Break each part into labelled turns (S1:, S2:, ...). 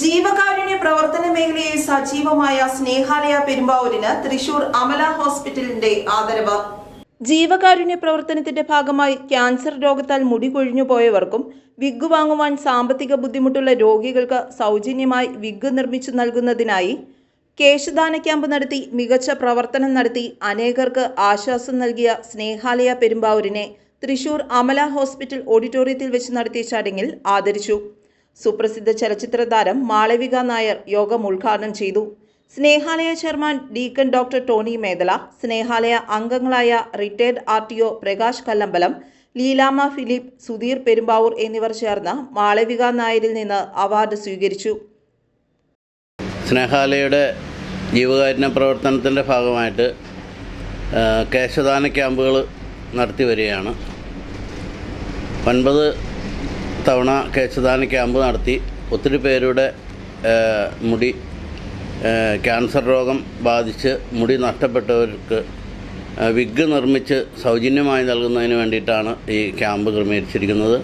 S1: ജീവകാരുണ്യ പ്രവർത്തന മേഖലയിൽ സജീവമായ സ്നേഹാലയ പെരുമ്പാവൂരിന് തൃശൂർ അമല ഹോസ്പിറ്റലിന്റെ ആദരവ്. ജീവകാരുണ്യ പ്രവർത്തനത്തിന്റെ ഭാഗമായി ക്യാൻസർ രോഗത്താൽ മുടി കൊഴിഞ്ഞു പോയവർക്കും വിഗ് വാങ്ങുവാൻ സാമ്പത്തിക ബുദ്ധിമുട്ടുള്ള രോഗികൾക്ക് സൗജന്യമായി വിഗ് നിർമ്മിച്ചു നൽകുന്നതിനായി കേശദാന ക്യാമ്പ് നടത്തി മികച്ച പ്രവർത്തനം നടത്തി അനേകർക്ക് ആശ്വാസം നൽകിയ സ്നേഹാലയ പെരുമ്പാവൂരിനെ തൃശൂർ അമല ഹോസ്പിറ്റൽ ഓഡിറ്റോറിയത്തിൽ വെച്ച് നടത്തിയ ചടങ്ങിൽ ആദരിച്ചു. സുപ്രസിദ്ധ ചലച്ചിത്ര താരം മാളവിക നായർ യോഗം ഉദ്ഘാടനം ചെയ്തു. Snehalaya chairman deacon doctor Tony Medala Snehalaya അംഗങ്ങളായ retired R T O Prakash Kallambalam Leelamma Philip Sudheer Perumbavoor എന്നിവർ ചേർന്ന് മാളവിക നായരിൽ നിന്ന് അവാർഡ് സ്വീകരിച്ചു.
S2: സ്നേഹാലയുടെ ജീവകാരുണ്യ പ്രവർത്തനത്തിന്റെ ഭാഗമായിട്ട് കേശദാന ക്യാമ്പുകൾ നടത്തി വരികയാണ്. ഒൻപത് തവണ കേശദാന ക്യാമ്പ് നടത്തി. ഒത്തിരി പേരുടെ മുടി ക്യാൻസർ രോഗം ബാധിച്ച് മുടി നഷ്ടപ്പെട്ടവർക്ക് വിഗ് നിർമ്മിച്ച് സൗജന്യമായി നൽകുന്നതിന് വേണ്ടിയിട്ടാണ് ഈ ക്യാമ്പ് ക്രമീകരിച്ചിരിക്കുന്നത്.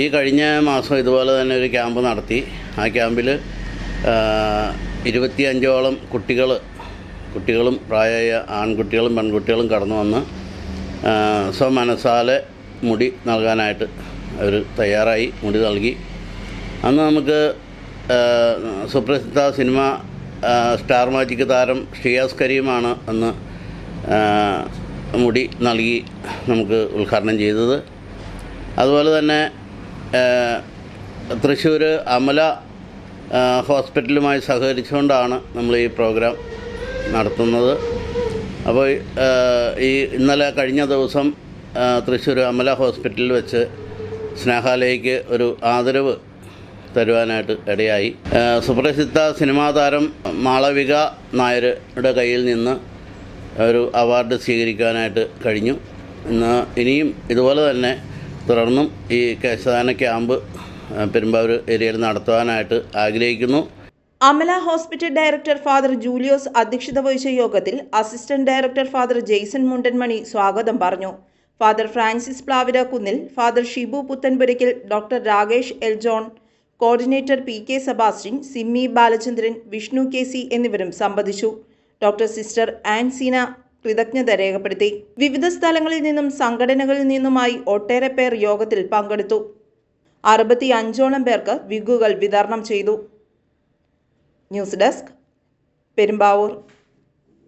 S2: ഈ കഴിഞ്ഞ മാസം ഇതുപോലെ തന്നെ ഒരു ക്യാമ്പ് നടത്തി. ആ ക്യാമ്പിൽ ഇരുപത്തിയഞ്ചോളം കുട്ടികൾ കുട്ടികളും പ്രായമായ ആൺകുട്ടികളും പെൺകുട്ടികളും കടന്നു വന്ന് സ്വമനസാലെ മുടി നൽകാനായിട്ട് അവർ തയ്യാറായി മുടി നൽകി. അന്ന് നമുക്ക് സുപ്രസിദ്ധ സിനിമ സ്റ്റാർ മാജിക് താരം ഷിയാസ് കരീമാണ് അന്ന് മുടി നൽകി നമുക്ക് ഉദ്ഘാടനം ചെയ്തത്. അതുപോലെ തന്നെ തൃശ്ശൂർ അമല ഹോസ്പിറ്റലുമായി സഹകരിച്ചുകൊണ്ടാണ് നമ്മൾ ഈ പ്രോഗ്രാം നടത്തുന്നത്. അപ്പോൾ ഈ ഇന്നലെ കഴിഞ്ഞ ദിവസം തൃശ്ശൂർ അമല ഹോസ്പിറ്റലിൽ വെച്ച് സ്നേഹാലയ്ക്ക് ഒരു ആദരവ് തരുവാനായിട്ട് ഇടയായി. സുപ്രസിദ്ധ സിനിമാ താരം മാളവിക നായരുടെ കയ്യിൽ നിന്ന് ഒരു അവാർഡ് സ്വീകരിക്കാനായിട്ട് കഴിഞ്ഞു. ഇന്ന് ഇനിയും ഇതുപോലെ തന്നെ തുടർന്നും ഈ കേശദാന ക്യാമ്പ് പെരുമ്പാവൂർ ഏരിയയിൽ നടത്തുവാനായിട്ട് ആഗ്രഹിക്കുന്നു.
S1: Amala hospital director father Julios അധ്യക്ഷത വഹിച്ച യോഗത്തിൽ assistant director father Jaison Mundanmani സ്വാഗതം പറഞ്ഞു. Father Francis Plavirakunnil father Shibu Puthanpurackal doctor Rakesh L John coordinator P K Sebastian Simmy Balachandran Vishnu K C എന്നിവരും സംബന്ധിച്ചു ഡോക്ടർ സിസ്റ്റർ ആൻസീന കൃതജ്ഞത രേഖപ്പെടുത്തി. വിവിധ സ്ഥലങ്ങളിൽ നിന്നും സംഘടനകളിൽ നിന്നുമായി ഒട്ടേറെ പേർ യോഗത്തിൽ പങ്കെടുത്തു. അറുപത്തി അഞ്ചോളം പേർക്ക് വിഗുകൾ വിതരണം ചെയ്തു. News desk Perumbavoor.